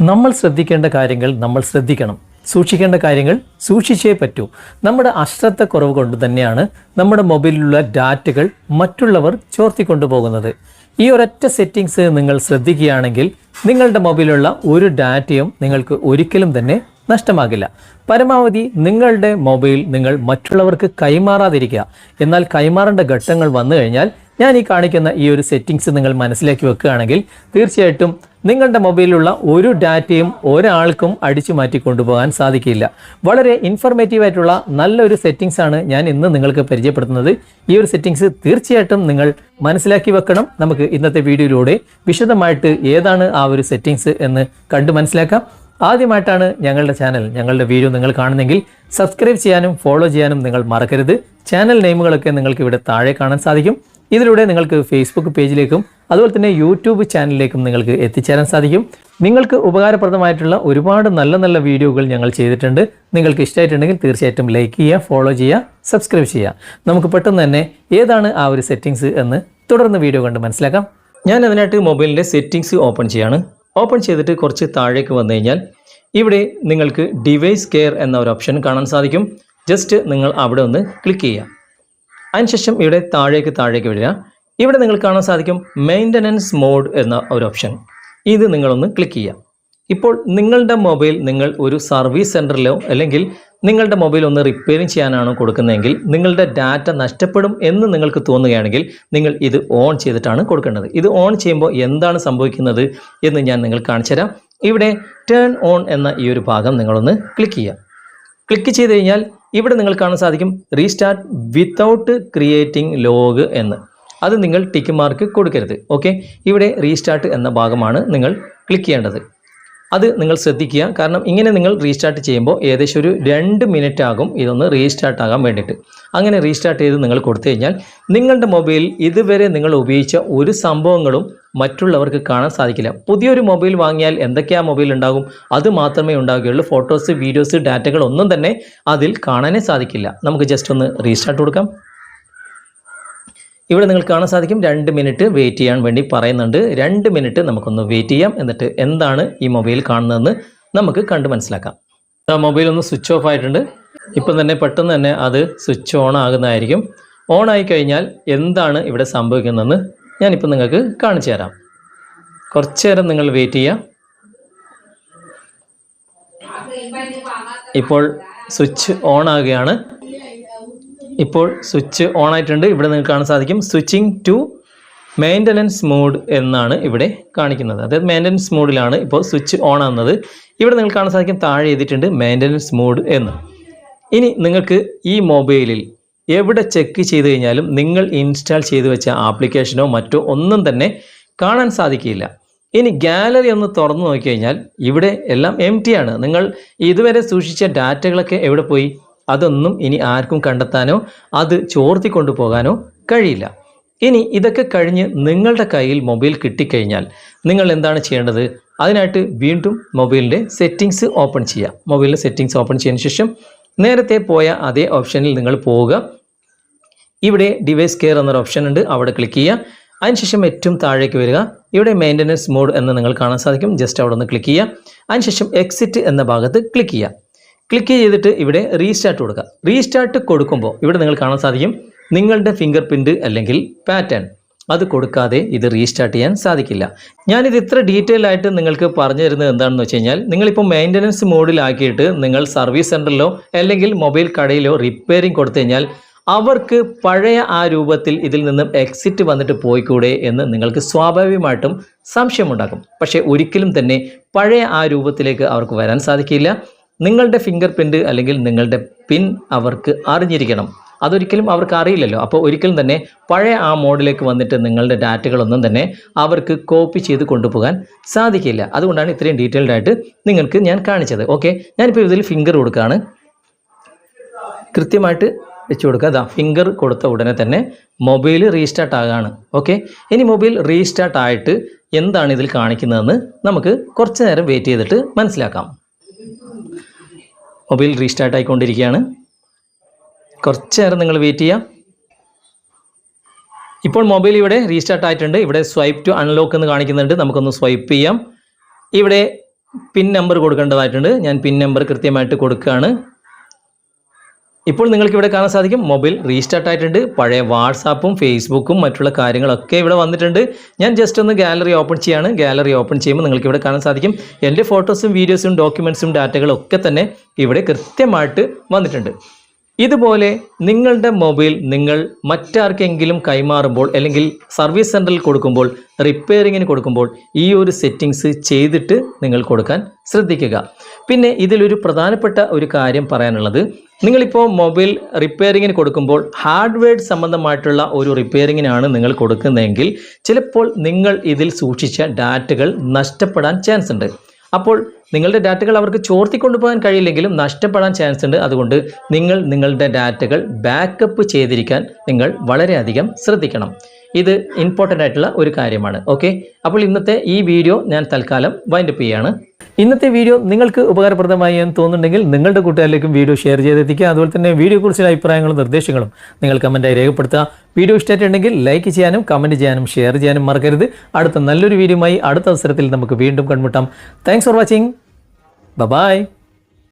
നമ്മൾ ശ്രദ്ധിക്കേണ്ട കാര്യങ്ങൾ നമ്മൾ ശ്രദ്ധിക്കണം. സൂക്ഷിക്കേണ്ട കാര്യങ്ങൾ സൂക്ഷിച്ചേ പറ്റൂ. നമ്മുടെ അശ്രദ്ധ കുറവ് കൊണ്ട് തന്നെയാണ് നമ്മുടെ മൊബൈലിലുള്ള ഡാറ്റകൾ മറ്റുള്ളവർ ചോർത്തിക്കൊണ്ടുപോകുന്നത് ഈ ഒരൊറ്റ സെറ്റിങ്സ് നിങ്ങൾ ശ്രദ്ധിക്കുകയാണെങ്കിൽ നിങ്ങളുടെ മൊബൈലിലുള്ള ഒരു ഡാറ്റയും നിങ്ങൾക്ക് ഒരിക്കലും തന്നെ നഷ്ടമാകില്ല. പരമാവധി നിങ്ങളുടെ മൊബൈൽ നിങ്ങൾ മറ്റുള്ളവർക്ക് കൈമാറാതിരിക്കുക. എന്നാൽ കൈമാറേണ്ട ഘട്ടങ്ങൾ വന്നു കഴിഞ്ഞാൽ ഞാൻ ഈ കാണിക്കുന്ന ഈ ഒരു സെറ്റിങ്സ് നിങ്ങൾ മനസ്സിലാക്കി വെക്കുകയാണെങ്കിൽ തീർച്ചയായിട്ടും നിങ്ങളുടെ മൊബൈലിലുള്ള ഒരു ഡാറ്റയും ഒരാൾക്കും അടിച്ചു മാറ്റി കൊണ്ടുപോകാൻ സാധിക്കില്ല. വളരെ ഇൻഫർമേറ്റീവ് ആയിട്ടുള്ള നല്ലൊരു സെറ്റിങ്സ് ആണ് ഞാൻ ഇന്ന് നിങ്ങൾക്ക് പരിചയപ്പെടുത്തുന്നത്. ഈ ഒരു സെറ്റിങ്സ് തീർച്ചയായിട്ടും നിങ്ങൾ മനസ്സിലാക്കി വെക്കണം. നമുക്ക് ഇന്നത്തെ വീഡിയോയിലൂടെ വിശദമായിട്ട് ഏതാണ് ആ ഒരു സെറ്റിങ്സ് എന്ന് കണ്ടു മനസ്സിലാക്കാം. ആദ്യമായിട്ടാണ് ഞങ്ങളുടെ ചാനൽ ഞങ്ങളുടെ വീഡിയോ നിങ്ങൾ കാണുന്നെങ്കിൽ സബ്സ്ക്രൈബ് ചെയ്യാനും ഫോളോ ചെയ്യാനും നിങ്ങൾ മറക്കരുത്. ചാനൽ നെയിമുകളൊക്കെ നിങ്ങൾക്ക് ഇവിടെ താഴെ കാണാൻ സാധിക്കും. ഇതിലൂടെ നിങ്ങൾക്ക് ഫേസ്ബുക്ക് പേജിലേക്കും അതുപോലെ തന്നെ യൂട്യൂബ് ചാനലിലേക്കും നിങ്ങൾക്ക് എത്തിച്ചേരാൻ സാധിക്കും. നിങ്ങൾക്ക് ഉപകാരപ്രദമായിട്ടുള്ള ഒരുപാട് നല്ല നല്ല വീഡിയോകൾ ഞങ്ങൾ ചെയ്തിട്ടുണ്ട്. നിങ്ങൾക്ക് ഇഷ്ടമായിട്ടുണ്ടെങ്കിൽ തീർച്ചയായിട്ടും ലൈക്ക് ചെയ്യുക ഫോളോ ചെയ്യുക സബ്സ്ക്രൈബ് ചെയ്യുക. നമുക്ക് പെട്ടെന്ന് തന്നെ ഏതാണ് ആ ഒരു സെറ്റിങ്സ് എന്ന് തുടർന്ന് വീഡിയോ കണ്ട് മനസ്സിലാക്കാം. ഞാൻ അതിനായിട്ട് മൊബൈലിന്റെ സെറ്റിങ്സ് ഓപ്പൺ ചെയ്യാണ്. ഓപ്പൺ ചെയ്തിട്ട് കുറച്ച് താഴേക്ക് വന്നു കഴിഞ്ഞാൽ ഇവിടെ നിങ്ങൾക്ക് ഡിവൈസ് കെയർ എന്ന ഒരു ഓപ്ഷൻ കാണാൻ സാധിക്കും. ജസ്റ്റ് നിങ്ങൾ അവിടെ ഒന്ന് ക്ലിക്ക് ചെയ്യുക. അതിനുശേഷം ഇവിടെ താഴേക്ക് താഴേക്ക് വരിക. ഇവിടെ നിങ്ങൾ കാണാൻ സാധിക്കും മെയിന്റനൻസ് മോഡ് എന്ന ഒരു ഓപ്ഷൻ ഇത് നിങ്ങളൊന്ന് ക്ലിക്ക് ചെയ്യാം ഇപ്പോൾ നിങ്ങളുടെ മൊബൈൽ നിങ്ങൾ ഒരു സർവീസ് സെന്ററിലോ അല്ലെങ്കിൽ നിങ്ങളുടെ മൊബൈൽ ഒന്ന് റിപ്പയറിങ് ചെയ്യാനാണോ കൊടുക്കുന്നതെങ്കിൽ നിങ്ങളുടെ ഡാറ്റ നഷ്ടപ്പെടും എന്ന് നിങ്ങൾക്ക് തോന്നുകയാണെങ്കിൽ നിങ്ങൾ ഇത് ഓൺ ചെയ്തിട്ടാണ് കൊടുക്കേണ്ടത്. ഇത് ഓൺ ചെയ്യുമ്പോൾ എന്താണ് സംഭവിക്കുന്നത് എന്ന് ഞാൻ നിങ്ങൾ കാണിച്ചു തരാം. ഇവിടെ ടേൺ ഓൺ എന്ന ഈ ഒരു ഭാഗം നിങ്ങളൊന്ന് ക്ലിക്ക് ചെയ്യുക. ക്ലിക്ക് ചെയ്ത് കഴിഞ്ഞാൽ ഇവിടെ നിങ്ങൾ കാണാൻ സാധിക്കും റീസ്റ്റാർട്ട് വിത്തൗട്ട് ക്രിയേറ്റിംഗ് ലോഗ് എന്ന്. അത് നിങ്ങൾ ടിക്ക് മാർക്ക് കൊടുക്കരുത്. ഓക്കെ ഇവിടെ റീസ്റ്റാർട്ട് എന്ന ഭാഗമാണ് നിങ്ങൾ ക്ലിക്ക് ചെയ്യേണ്ടത്. അത് നിങ്ങൾ ശ്രദ്ധിക്കുക. കാരണം ഇങ്ങനെ നിങ്ങൾ റീസ്റ്റാർട്ട് ചെയ്യുമ്പോൾ ഏകദേശം ഒരു രണ്ട് മിനിറ്റ് ആകും ഇതൊന്ന് റീസ്റ്റാർട്ട് ആകാൻ വേണ്ടിയിട്ട്. അങ്ങനെ റീസ്റ്റാർട്ട് ചെയ്ത് നിങ്ങൾ കൊടുത്തു കഴിഞ്ഞാൽ നിങ്ങളുടെ മൊബൈൽ ഇതുവരെ നിങ്ങൾ ഉപയോഗിച്ച ഒരു സംഭവങ്ങളും മറ്റുള്ളവർക്ക് കാണാൻ സാധിക്കില്ല. പുതിയൊരു മൊബൈൽ വാങ്ങിയാൽ എന്തൊക്കെയാ മൊബൈൽ ഉണ്ടാകും? അത് മാത്രമേ ഉണ്ടാവുകയുള്ളൂ ഫോട്ടോസ് വീഡിയോസ് ഡാറ്റകൾ ഒന്നും തന്നെ അതിൽ കാണാനേ സാധിക്കില്ല. നമുക്ക് ജസ്റ്റ് ഒന്ന് റീസ്റ്റാർട്ട് കൊടുക്കാം. ഇവിടെ നിങ്ങൾക്ക് കാണാൻ സാധിക്കും രണ്ട് മിനിറ്റ് വെയിറ്റ് ചെയ്യാൻ വേണ്ടി പറയുന്നുണ്ട്. രണ്ട് മിനിറ്റ് നമുക്കൊന്ന് വെയിറ്റ് ചെയ്യാം. എന്നിട്ട് എന്താണ് ഈ മൊബൈൽ കാണുന്നതെന്ന് നമുക്ക് കണ്ട് മനസ്സിലാക്കാം. ആ മൊബൈൽ ഒന്ന് സ്വിച്ച് ഓഫ് ആയിട്ടുണ്ട്. ഇപ്പം തന്നെ പെട്ടെന്ന് തന്നെ അത് സ്വിച്ച് ഓൺ ആകുന്നതായിരിക്കും. ഓൺ ആയി കഴിഞ്ഞാൽ എന്താണ് ഇവിടെ സംഭവിക്കുന്നതെന്ന് ഞാനിപ്പോൾ നിങ്ങൾക്ക് കാണിച്ചു തരാം. കുറച്ചു നേരം നിങ്ങൾ വെയിറ്റ് ചെയ്യുക. ഇപ്പോൾ സ്വിച്ച് ഓൺ ആകുകയാണ്. ഇപ്പോൾ സ്വിച്ച് ഓൺ ആയിട്ടുണ്ട്. ഇവിടെ നിങ്ങൾക്ക് കാണാൻ സാധിക്കും. സ്വിച്ചിങ് ടു മെയിന്റനൻസ് മോഡ് എന്നാണ് ഇവിടെ കാണിക്കുന്നത്. അതായത് മെയിന്റനൻസ് മോഡിലാണ് ഇപ്പോൾ സ്വിച്ച് ഓൺ ആകുന്നത് ഇവിടെ നിങ്ങൾക്ക് കാണാൻ സാധിക്കും. താഴെ എഴുതിയിട്ടുണ്ട് മെയിന്റനൻസ് മോഡ് എന്ന്. ഇനി നിങ്ങൾക്ക് ഈ മൊബൈലിൽ എവിടെ ചെക്ക് ചെയ്ത് കഴിഞ്ഞാലും നിങ്ങൾ ഇൻസ്റ്റാൾ ചെയ്ത് വെച്ച ആപ്ലിക്കേഷനോ മറ്റോ ഒന്നും തന്നെ കാണാൻ സാധിക്കില്ല. ഇനി ഗാലറി ഒന്ന് തുറന്നു നോക്കിക്കഴിഞ്ഞാൽ ഇവിടെ എല്ലാം എം ആണ്. നിങ്ങൾ ഇതുവരെ സൂക്ഷിച്ച ഡാറ്റകളൊക്കെ എവിടെ പോയി? അതൊന്നും ഇനി ആർക്കും കണ്ടെത്താനോ അത് ചോർത്തി കൊണ്ടുപോകാനോ കഴിയില്ല. ഇനി ഇതൊക്കെ കഴിഞ്ഞ് നിങ്ങളുടെ കയ്യിൽ മൊബൈൽ കിട്ടിക്കഴിഞ്ഞാൽ നിങ്ങൾ എന്താണ് ചെയ്യേണ്ടത്? അതിനായിട്ട് വീണ്ടും മൊബൈലിന്റെ സെറ്റിങ്സ് ഓപ്പൺ ചെയ്യുക. മൊബൈലിന്റെ സെറ്റിങ്സ് ഓപ്പൺ ചെയ്തതിന് ശേഷം നേരത്തെ പോയ അതേ ഓപ്ഷനിൽ നിങ്ങൾ പോവുക. ഇവിടെ ഡിവൈസ് കെയർ എന്നൊരു ഓപ്ഷൻ ഉണ്ട്. അവിടെ ക്ലിക്ക് ചെയ്യുക. അതിനുശേഷം ഏറ്റവും താഴേക്ക് വരിക. ഇവിടെ മെയിന്റനൻസ് മോഡ് എന്ന് നിങ്ങൾ കാണാൻ സാധിക്കും. ജസ്റ്റ് അവിടെ ഒന്ന് ക്ലിക്ക് ചെയ്യുക. അതിനുശേഷം എക്സിറ്റ് എന്ന ഭാഗത്ത് ക്ലിക്ക് ചെയ്യുക. ക്ലിക്ക് ചെയ്തിട്ട് ഇവിടെ റീസ്റ്റാർട്ട് കൊടുക്കുക. റീസ്റ്റാർട്ട് കൊടുക്കുമ്പോൾ ഇവിടെ നിങ്ങൾ കാണാൻ സാധിക്കും നിങ്ങളുടെ ഫിംഗർ പ്രിന്റ് അല്ലെങ്കിൽ പാറ്റേൺ അത് കൊടുക്കാതെ ഇത് റീസ്റ്റാർട്ട് ചെയ്യാൻ സാധിക്കില്ല. ഞാനിത് ഇത്ര ഡീറ്റെയിൽ ആയിട്ട് നിങ്ങൾക്ക് പറഞ്ഞു തരുന്നത് എന്താണെന്ന് വെച്ച് കഴിഞ്ഞാൽ നിങ്ങളിപ്പോൾ മെയിന്റനൻസ് മോഡിലാക്കിയിട്ട് നിങ്ങൾ സർവീസ് സെന്ററിലോ അല്ലെങ്കിൽ മൊബൈൽ കടയിലോ റിപ്പയറിംഗ് കൊടുത്തു കഴിഞ്ഞാൽ അവർക്ക് പഴയ ആ രൂപത്തിൽ ഇതിൽ നിന്നും എക്സിറ്റ് വന്നിട്ട് പോയിക്കൂടെ എന്ന് നിങ്ങൾക്ക് സ്വാഭാവികമായിട്ടും സംശയമുണ്ടാക്കും. പക്ഷേ ഒരിക്കലും തന്നെ പഴയ ആ രൂപത്തിലേക്ക് അവർക്ക് വരാൻ സാധിക്കില്ല. നിങ്ങളുടെ ഫിംഗർ പ്രിന്റ് അല്ലെങ്കിൽ നിങ്ങളുടെ പിൻ അവർക്ക് അറിഞ്ഞിരിക്കണം. അതൊരിക്കലും അവർക്ക് അറിയില്ലല്ലോ. അപ്പോൾ ഒരിക്കലും തന്നെ പഴയ ആ മോഡിലേക്ക് വന്നിട്ട് നിങ്ങളുടെ ഡാറ്റകളൊന്നും തന്നെ അവർക്ക് കോപ്പി ചെയ്ത് കൊണ്ടുപോകാൻ സാധിക്കില്ല. അതുകൊണ്ടാണ് ഇത്രയും ഡീറ്റെയിൽഡ് ആയിട്ട് നിങ്ങൾക്ക് ഞാൻ കാണിച്ചത്. ഓക്കെ ഞാനിപ്പോൾ ഇതിൽ ഫിംഗർ കൊടുക്കുകയാണ് കൃത്യമായിട്ട് വെച്ച് കൊടുക്കുക അതാ ഫിംഗർ കൊടുത്ത ഉടനെ തന്നെ മൊബൈൽ റീസ്റ്റാർട്ട് ആകുകയാണ് ഓക്കെ ഇനി മൊബൈൽ റീസ്റ്റാർട്ട് ആയിട്ട് എന്താണ് ഇതിൽ കാണിക്കുന്നതെന്ന് നമുക്ക് കുറച്ച് നേരം വെയിറ്റ് ചെയ്തിട്ട് മനസ്സിലാക്കാം. മൊബൈൽ റീസ്റ്റാർട്ട് ആയിക്കൊണ്ടിരിക്കുകയാണ്. കുറച്ച് നേരം നിങ്ങൾ വെയിറ്റ് ചെയ്യാം. ഇപ്പോൾ മൊബൈൽ ഇവിടെ റീസ്റ്റാർട്ട് ആയിട്ടുണ്ട്. ഇവിടെ സ്വൈപ്പ് ടു അൺലോക്ക് എന്ന് കാണിക്കുന്നുണ്ട്. നമുക്കൊന്ന് സ്വൈപ്പ് ചെയ്യാം. ഇവിടെ പിൻ നമ്പർ കൊടുക്കേണ്ടതായിട്ടുണ്ട്. ഞാൻ പിൻ നമ്പർ കൃത്യമായിട്ട് കൊടുക്കുകയാണ്. ഇപ്പോൾ നിങ്ങൾക്ക് ഇവിടെ കാണാൻ സാധിക്കും മൊബൈൽ റീസ്റ്റാർട്ട് ആയിട്ടുണ്ട്. പഴയ വാട്സാപ്പും ഫേസ്ബുക്കും മറ്റുള്ള കാര്യങ്ങളൊക്കെ ഇവിടെ വന്നിട്ടുണ്ട്. ഞാൻ ജസ്റ്റ് ഒന്ന് ഗാലറി ഓപ്പൺ ചെയ്യാണ്. ഗാലറി ഓപ്പൺ ചെയ്യുമ്പോൾ നിങ്ങൾക്ക് ഇവിടെ കാണാൻ സാധിക്കും. എന്റെ ഫോട്ടോസും വീഡിയോസും ഡോക്യുമെൻസും ഡാറ്റകളും ഒക്കെ തന്നെ ഇവിടെ കൃത്യമായിട്ട് വന്നിട്ടുണ്ട്. ഇതുപോലെ നിങ്ങളുടെ മൊബൈൽ നിങ്ങൾ മറ്റാർക്കെങ്കിലും കൈമാറുമ്പോൾ അല്ലെങ്കിൽ സർവീസ് സെന്ററിൽ കൊടുക്കുമ്പോൾ റിപ്പയറിങ്ങിന് കൊടുക്കുമ്പോൾ ഈ ഒരു സെറ്റിങ്സ് ചെയ്തിട്ട് നിങ്ങൾ കൊടുക്കാൻ ശ്രദ്ധിക്കുക. പിന്നെ ഇതിലൊരു പ്രധാനപ്പെട്ട ഒരു കാര്യം പറയാനുള്ളത് നിങ്ങളിപ്പോൾ മൊബൈൽ റിപ്പയറിങ്ങിന് കൊടുക്കുമ്പോൾ ഹാർഡ്വെയർ സംബന്ധമായിട്ടുള്ള ഒരു റിപ്പയറിങ്ങിനാണ് നിങ്ങൾ കൊടുക്കുന്നതെങ്കിൽ ചിലപ്പോൾ നിങ്ങൾ ഇതിൽ സൂക്ഷിച്ച ഡാറ്റകൾ നഷ്ടപ്പെടാൻ ചാൻസ് ഉണ്ട് അപ്പോൾ നിങ്ങളുടെ ഡാറ്റകൾ അവർക്ക് ചോർത്തിക്കൊണ്ടു പോകാൻ കഴിയില്ലെങ്കിലും നഷ്ടപ്പെടാൻ ചാൻസ് ഉണ്ട്. അതുകൊണ്ട് നിങ്ങൾ നിങ്ങളുടെ ഡാറ്റകൾ ബാക്കപ്പ് ചെയ്തിരിക്കാൻ നിങ്ങൾ വളരെയധികം ശ്രദ്ധിക്കണം. ഇത് ഇമ്പോർട്ടന്റ് ആയിട്ടുള്ള ഒരു കാര്യമാണ്. ഓക്കെ അപ്പോൾ ഇന്നത്തെ ഈ വീഡിയോ ഞാൻ തൽക്കാലം വൈൻഡപ്പ് ചെയ്യാണ്. ഇന്നത്തെ വീഡിയോ നിങ്ങൾക്ക് ഉപകാരപ്രദമായി എന്ന് തോന്നുന്നുണ്ടെങ്കിൽ നിങ്ങളുടെ കൂട്ടുകാരിലേക്കും വീഡിയോ ഷെയർ ചെയ്തെത്തിക്കുക. അതുപോലെ തന്നെ വീഡിയോയെക്കുറിച്ചുള്ള അഭിപ്രായങ്ങളും നിർദ്ദേശങ്ങളും നിങ്ങൾ കമന്റായി രേഖപ്പെടുത്തുക. വീഡിയോ ഇഷ്ടമായിട്ടുണ്ടെങ്കിൽ ലൈക്ക് ചെയ്യാനും കമന്റ് ചെയ്യാനും ഷെയർ ചെയ്യാനും മറക്കരുത്. അടുത്ത നല്ലൊരു വീഡിയോയുമായി അടുത്ത അവസരത്തിൽ നമുക്ക് വീണ്ടും കണ്ടുമുട്ടാം. Thanks for watching bye